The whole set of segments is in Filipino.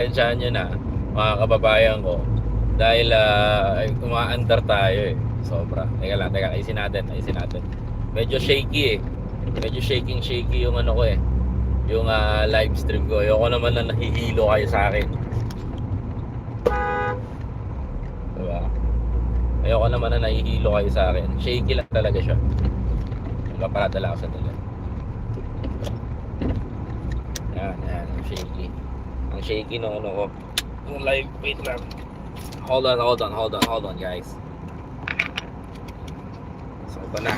Pensyahan nyo na, mga kababayan ko. Dahil uh, umaandar tayo eh. Sobra. Teka lang, teka. Ayusin natin, ayusin natin. Medyo shaky eh. Medyo shaking shaky yung ano ko eh. Yung ah, live stream ko. Ayoko naman na nahihilo kayo sa akin. Diba? Ayoko naman na nahihilo kayo sa akin. Shaky lang talaga siya. Magpapadala ako sa dala. Yan, yan. Shaky. Ang shaky ng ano ko. Yung live, wait lang. Hold on, hold on, hold on, hold on guys. So ito na.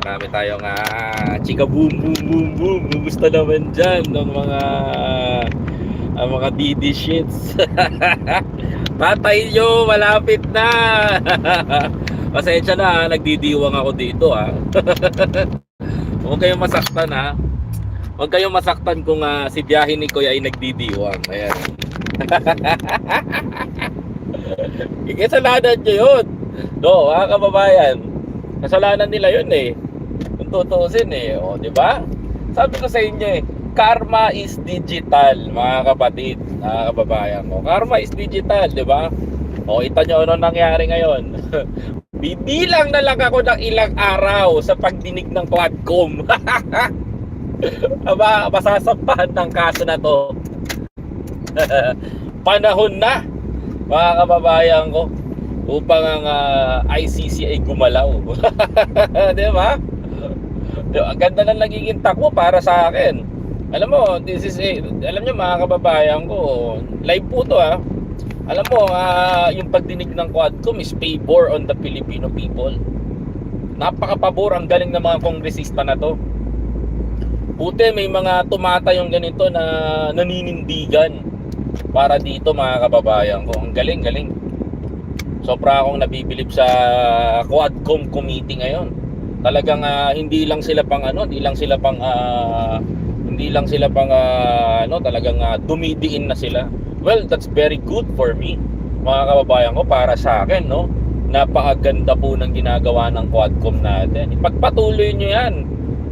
Marami tayong uh, chika boom boom boom boom. Kumusta naman dyan ng mga ang mga DD shits. Patay nyo, malapit na. Pasensya na, nagdidiwang ako dito ha. Huwag kayong masaktan ha. Huwag kayong masaktan kung ah, si biyahe ni Kuya ay nagdidiwang. Ayan. Kasalanan nyo yun. No, mga kababayan. Kasalanan nila yun eh. Kung tutusin eh. O, di ba? Sabi ko sa inyo eh, karma is digital, mga kapatid, mga kababayan ko. Karma is digital, di ba? O, ito nyo ano nangyari ngayon. Bibilang na lang ako ng ilang araw sa pagdinig ng Quadcom. Aba, masasampahan ng kaso na to. Panahon na, mga kababayan ko, upang ang ah, ICC ay gumalaw. Di ba? Ang ganda na nagiging takbo para sa akin. Alam mo, this is a, alam niyo mga kababayan ko, live po to ah. Alam mo, ah, yung pagdinig ng Quadcom is favor on the Filipino people. Napakapabor, ang galing ng mga kongresista na to. Puti, may mga tumata yung ganito na naninindigan para dito mga kababayan ko. Ang galing, galing. Sobra akong nabibilib sa Quadcom committee ngayon. Talagang ah, hindi lang sila pang ano, hindi lang sila pang ah, hindi lang sila pang ah, ano, talagang ah, dumidiin na sila. Well, that's very good for me. Mga kababayan ko para sa akin, no. Napakaganda po ng ginagawa ng Quadcom natin. Ipagpatuloy nyo 'yan.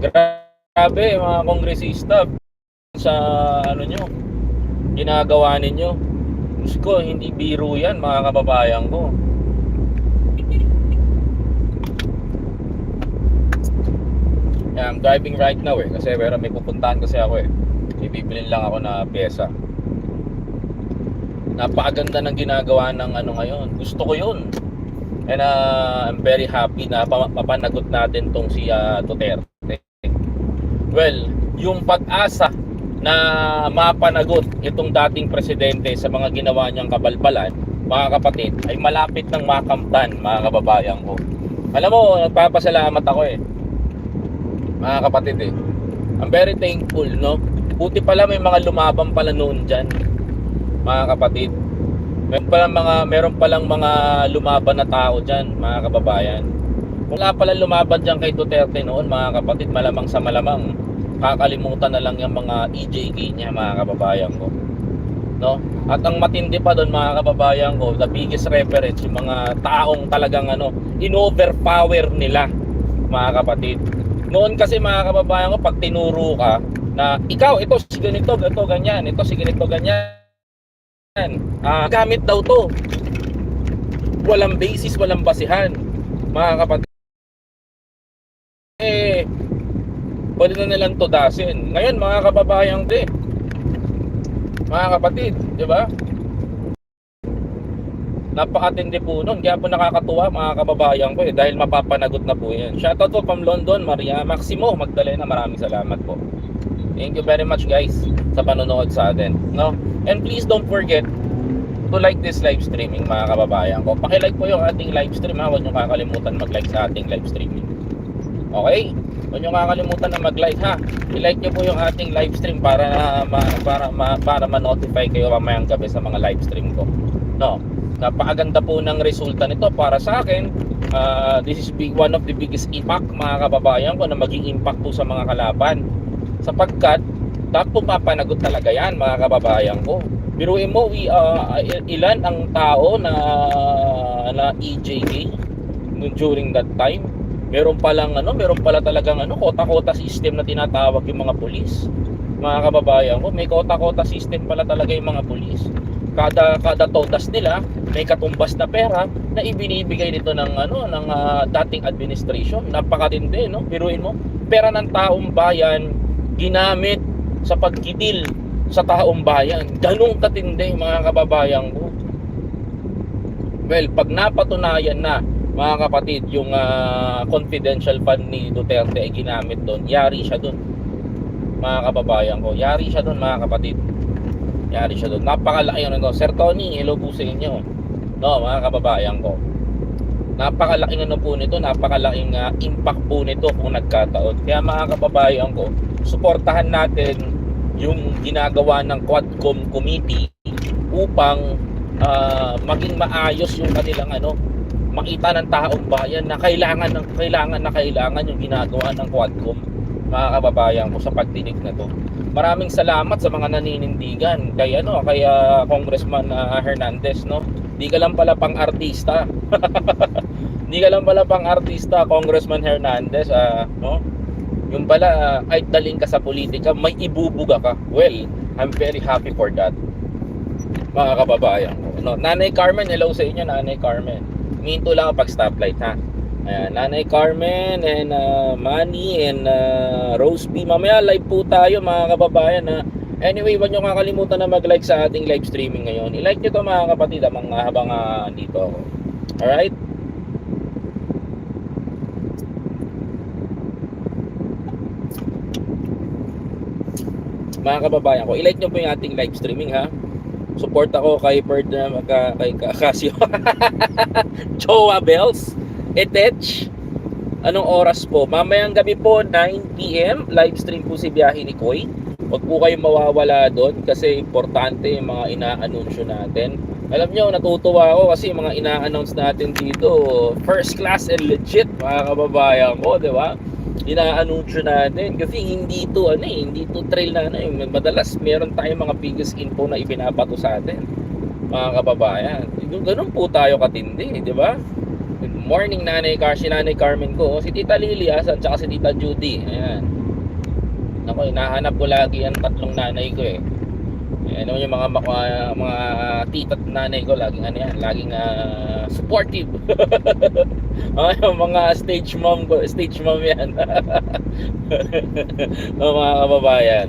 Grabe mga kongresista sa ano nyo ginagawa ninyo. Diyos ko, hindi biro yan mga kababayan ko. Yeah, I'm driving right now eh. Kasi pero may pupuntahan kasi ako eh. Ibibilin lang ako na pyesa. Napakaganda ng ginagawa ng ano ngayon. Gusto ko yun. And uh, I'm very happy na pa- papanagot natin tong si uh, Duterte. Well, yung pag-asa na mapanagot itong dating presidente sa mga ginawa niyang kabalbalan, mga kapatid, ay malapit ng makamtan, mga kababayan ko. Alam mo, nagpapasalamat ako eh. Mga kapatid eh. I'm very thankful, no? Buti pala may mga lumaban pala noon dyan, mga kapatid. Meron palang mga, meron palang mga lumaban na tao dyan, mga kababayan. Kung nga pala lumaban dyan kay Duterte noon, mga kapatid, malamang sa malamang, kakalimutan na lang yung mga EJK niya, mga kababayan ko. No? At ang matindi pa doon, mga kababayan ko, the biggest reference, yung mga taong talagang ano, in-overpower nila, mga kapatid. Noon kasi mga kababayan ko, pag tinuro ka, na ikaw, ito, si ganito, ganito, ganyan, ito, si ganito, ganyan, ah, gamit daw to. Walang basis, walang basihan, mga kapatid. Eh, pwede na nilang tudasin. Ngayon, mga kababayan ko, eh, mga kapatid, di ba? Napakatindi po nun. Kaya po nakakatuwa mga kababayan ko eh, dahil mapapanagot na po yan. Shoutout po from London, Maria Maximo Magdalena. Maraming salamat po. Thank you very much guys sa panonood sa atin. No? And please don't forget to like this live streaming mga kababayan ko. Paki-like po yung ating live stream ha. Huwag niyo kakalimutan mag-like sa ating live streaming. Okay? Huwag niyo kakalimutan na mag-like ha. I-like niyo po yung ating live stream para ma, para ma, para ma-notify kayo mamayang gabi sa mga live stream ko. No. Napakaganda po ng resulta nito para sa akin. Uh, this is big, one of the biggest impact mga kababayan ko na maging impact po sa mga kalaban. Sapagkat dapat po mapanagot talaga yan mga kababayan ko. Biruin mo, we, uh, ilan ang tao na na EJK during that time meron palang ano, meron pala talagang ano, kota-kota system na tinatawag yung mga pulis. mga kababayan ko, may kota-kota system pala talaga yung mga pulis. Kada kada todas nila may katumbas na pera na ibinibigay nito ng ano ng ah, dating administration. Napakatindi, no? Biruin mo, pera ng taong bayan ginamit sa pagkidil sa taong bayan. Ganong katindi mga kababayan ko. Well, pag napatunayan na mga kapatid, yung ah, confidential fund ni Duterte ay ginamit doon, yari siya doon. Mga kababayan ko, yari siya doon mga kapatid. Yari siya doon. Napakalaki yun. Ano. Sir Tony, hello po sa inyo. No, mga kababayan ko. Napakalaking ano po nito, napakalaking ah, impact po nito kung nagkataon. Kaya mga kababayan ko, suportahan natin yung ginagawa ng Quadcom Committee upang ah, maging maayos yung kanilang ano, makita ng taong bayan na kailangan ng kailangan na kailangan yung ginagawa ng Quadcom mga kababayan ko sa pagdinig na to. Maraming salamat sa mga naninindigan kay ano kay ah, Congressman ah, Hernandez no. Di ka lang pala pang artista. Di ka lang pala pang artista Congressman Hernandez ah, no. Yung pala ah, kahit daling ka sa politika, may ibubuga ka. Well, I'm very happy for that. Mga kababayan ko. No, Nanay Carmen, hello sa inyo Nanay Carmen. Minto lang pag stoplight ha. Ayan, Nanay Carmen and uh, Manny and uh, Rose B. Mamaya live po tayo mga kababayan ha. Anyway, huwag nyo kakalimutan na mag-like sa ating live streaming ngayon. I-like nyo to mga kapatid habang, habang uh, andito ako. Alright? Mga kababayan ko, i-like nyo po yung ating live streaming ha. Support ako kay Bird na magka, kay Casio. Jowa Bells. Etech. Anong oras po? Mamayang gabi po, 9pm. Live stream po si Biyahe ni Koy. Huwag po kayong mawawala doon kasi importante yung mga ina-anunsyo natin. Alam nyo, natutuwa ako kasi yung mga ina-announce natin dito, first class and legit, mga kababayan ko, di ba? Ina-anunsyo natin kasi hindi to ano eh, hindi to trail na ano eh. Madalas meron tayong mga biggest info na ibinabato sa atin, mga kababayan. Ganun po tayo katindi, di ba? Good morning Nanay Car, si Nanay Carmen ko, si Tita Lilias at saka si Tita Judy. Ayan. Ako, hinahanap ko lagi ang tatlong nanay ko eh. Naman yung mga, mga, mga tita nanay ko, laging ano yan, laging ah, supportive. Mga yung mga stage mom ko, stage mom yan. Mga kababayan.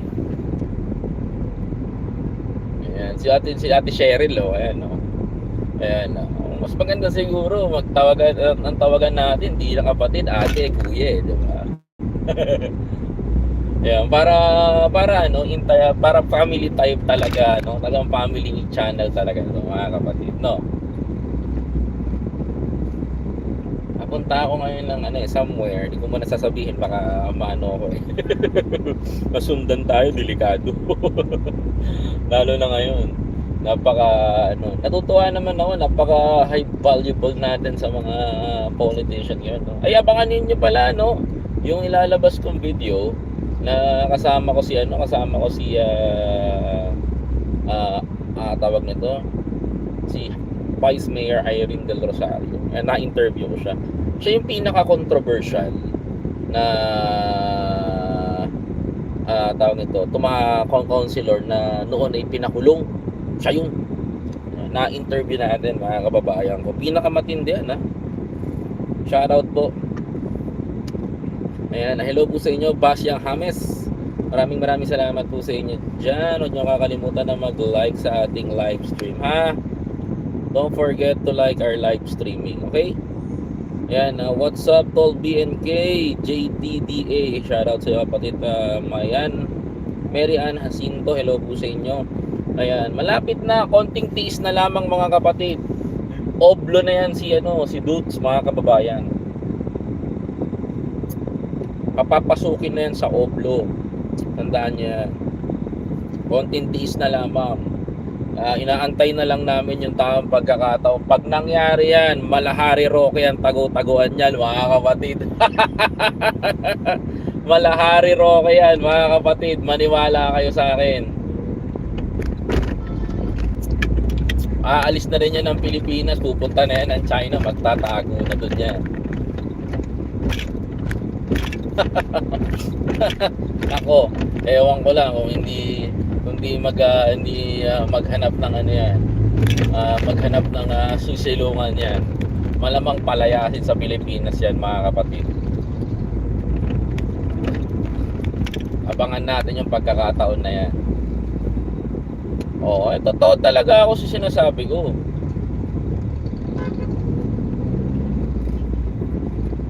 Ayan, si ate, si ate Cheryl, oh, ayan, oh. Ayan, oh. Mas maganda siguro, magtawagan, uh, ang tawagan natin, di lang kapatid, ate, kuya, eh, di ba? Ayan, para para ano, intaya, para family type talaga, no? Talagang family channel talaga no, mga kapatid, no? Napunta ako ngayon ng ano eh, somewhere, hindi ko muna sasabihin baka maano ako eh. Masundan tayo, delikado. Lalo na ngayon. Napaka ano, natutuwa naman ako, napaka high valuable natin sa mga politician ngayon, no? Ay abangan niyo pala no, yung ilalabas kong video na kasama ko si ano, kasama ko si ah ah, ah, tawag nito si Vice Mayor Irene Del Rosario. Eh, na-interview ko siya. Siya yung pinaka-controversial na ah tawag nito, tuma councilor na noon ay pinakulong. Siya yung na-interview natin mga kababayan ko. Pinakamatindi ha. Shoutout po. Ayan, hello po sa inyo, Basyang Hames. Maraming maraming salamat po sa inyo dyan. Huwag nyo kakalimutan na mag-like sa ating live stream, ha? Don't forget to like our live streaming, okay? Ayan, uh, what's up, Tol BNK, JTDA, shoutout sa iyo, kapatid uh, Mayan. Mary Ann Jacinto, hello po sa inyo. Ayan, malapit na, konting tiis na lamang mga kapatid. Oblo na yan si, ano, si Dudes, mga kababayan papapasukin na yan sa oblo. Tandaan niya. Konting tiis na lamang. Ah, inaantay na lang namin yung tamang pagkakataon. Pag nangyari yan, malahari Roque ang tago-taguan yan, mga kapatid. malahari Roque yan, mga kapatid. Maniwala kayo sa akin. Aalis na rin yan ng Pilipinas, pupunta na yan ng China, magtatago na doon yan. Ako, ewan ko lang kung hindi hindi mag ah, hindi ah, maghanap ng ano yan. ah, maghanap ng ah, susilungan yan. Malamang palayasin sa Pilipinas yan mga kapatid. Abangan natin yung pagkakataon na yan. Oo, eh, totoo talaga ako sa sinasabi ko.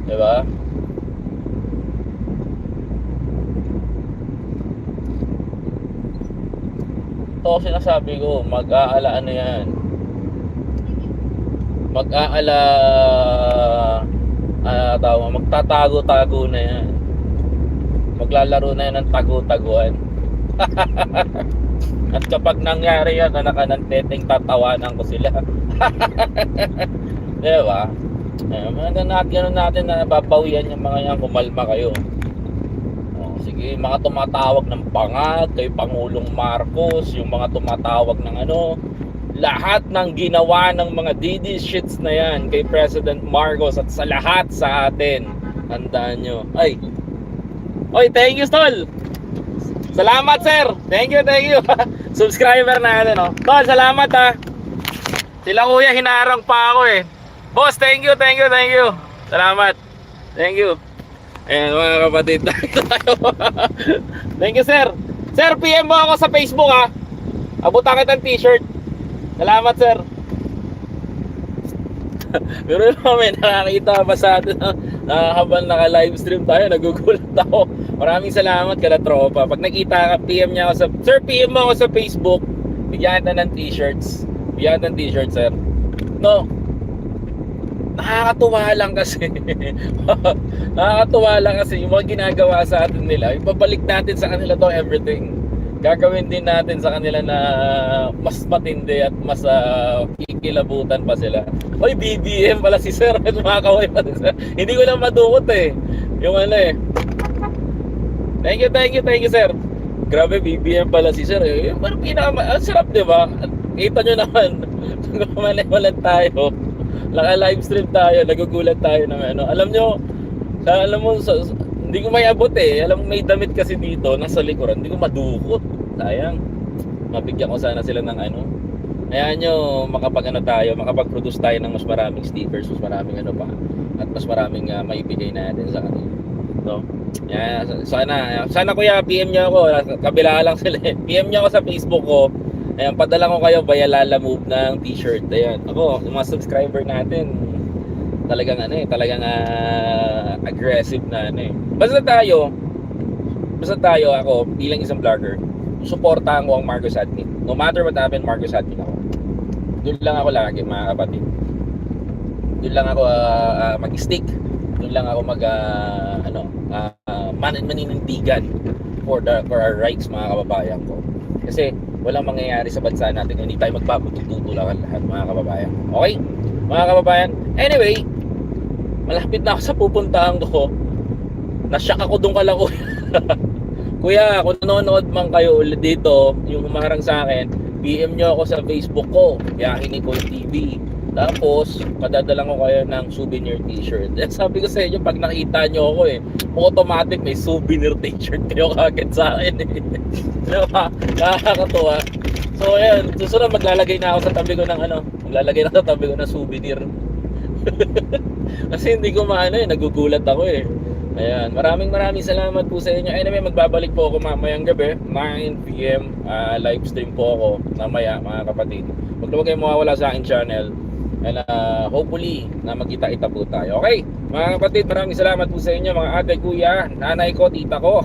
Diba? Ito ako sinasabi ko, mag-aala ano yan. Mag-aala ah tawag, magtatago-tago na yan. Maglalaro na yan ng tago-taguan. At kapag nangyari yan, anak ng teteng tatawanan ko sila. diba? Eh, mga natin, ganun natin na babawian yung mga yan, kumalma kayo. Sige, mga tumatawag ng pangad, kay Pangulong Marcos, yung mga tumatawag ng ano, lahat ng ginawa ng mga DD shits na yan kay President Marcos at sa lahat sa atin. Tandaan nyo. Ay! Oy, thank you, Tol! Salamat, sir! Thank you, thank you! Subscriber natin, no? Tol, salamat, ha! Sila kuya, hinarang pa ako, eh. Boss, thank you, thank you, thank you. Salamat. Thank you. Ayan mga kapatid tayo. thank you sir. Sir, PM mo ako sa Facebook ha. Abutan kita ng t-shirt. Salamat sir. Pero naman, nakakita pa sa atin na, habang naka-live stream tayo, nagugulat ako. Maraming salamat kada tropa. Pag nakita ka, PM niya ako sa... Sir, PM mo ako sa Facebook. Bigyan kita ng t-shirts. Bigyan kita ng t-shirt, sir. No, nakakatuwa lang kasi. Nakakatuwa lang kasi yung mga ginagawa sa atin nila ipabalik natin sa kanila to everything. Gagawin din natin sa kanila na mas matindi at mas uh, kikilabutan pa sila. Oy BBM pala si sir. Kumakaway pa si sir. Hindi ko lang madukot eh. Yung ano eh. Thank you thank you thank you sir. Grabe BBM pala si sir eh. Parang pinaka ang sarap di ba? Kita nyo naman. Mali-malan tayo naka live stream tayo, nagugulat tayo ng ano. Alam nyo, sa, alam mo, sa, hindi ko may abot eh. Alam mo, may damit kasi dito, nasa likuran, hindi ko madukot. Sayang. Mabigyan ko sana sila ng ano. Ayan nyo, makapag ano tayo, makapag-produce tayo ng mas maraming stickers, mas maraming ano pa. At mas maraming uh, maibigay natin sa kanila. No? Yan, sana, sana kuya, PM nyo ako. Kabila lang sila eh. PM nyo ako sa Facebook ko. Ayan, padala ko kayo via Lala Move ng t-shirt. Ayan, ako, yung mga subscriber natin, talagang ano eh, talagang ah, aggressive na ano eh. Basta tayo, basta tayo ako, bilang isang vlogger, suportahan ko ang Marcos Admin. No matter what happen, Marcos Admin ako. Doon lang ako lagi, mga kapatid. Doon lang ako ah, ah, mag-stick. Doon lang ako mag, ah, ano, ah, ah, man maninindigan for, the, for our rights, mga kababayan ko. Kasi, walang mangyayari sa bansa natin hindi tayo magpapatutulakan lahat mga kababayan. Okay? Mga kababayan. Anyway, malapit na ako sa pupuntahan ko. Nasyak ako doon kala ko. Kuya, kung nanonood man kayo ulit dito, yung humarang sa akin, PM nyo ako sa Facebook ko, Yakinig ko TV. Tapos, padadala ko kayo ng souvenir t-shirt. Eh, sabi ko sa inyo, pag nakita nyo ako eh, automatic may souvenir t-shirt kayo kagad sa akin eh. diba? Nakakatuwa. So, ayan, susunod maglalagay na ako sa tabi ko ng ano, maglalagay na sa tabi ko ng souvenir. Kasi hindi ko maano eh, nagugulat ako eh. Ayan, maraming maraming salamat po sa inyo. Anyway, magbabalik po ako mamayang gabi, 9pm, ah, live stream po ako mamaya mga kapatid. Huwag na huwag kayong mawawala sa aking channel. And uh, hopefully, na magkita-kita po tayo. Okay, mga kapatid, maraming salamat po sa inyo, mga ate, kuya, nanay ko, tita ko.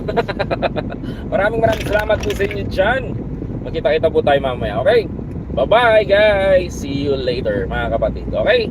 maraming maraming salamat po sa inyo dyan. Magkita-kita po tayo mamaya, okay? Bye-bye guys! See you later mga kapatid, okay?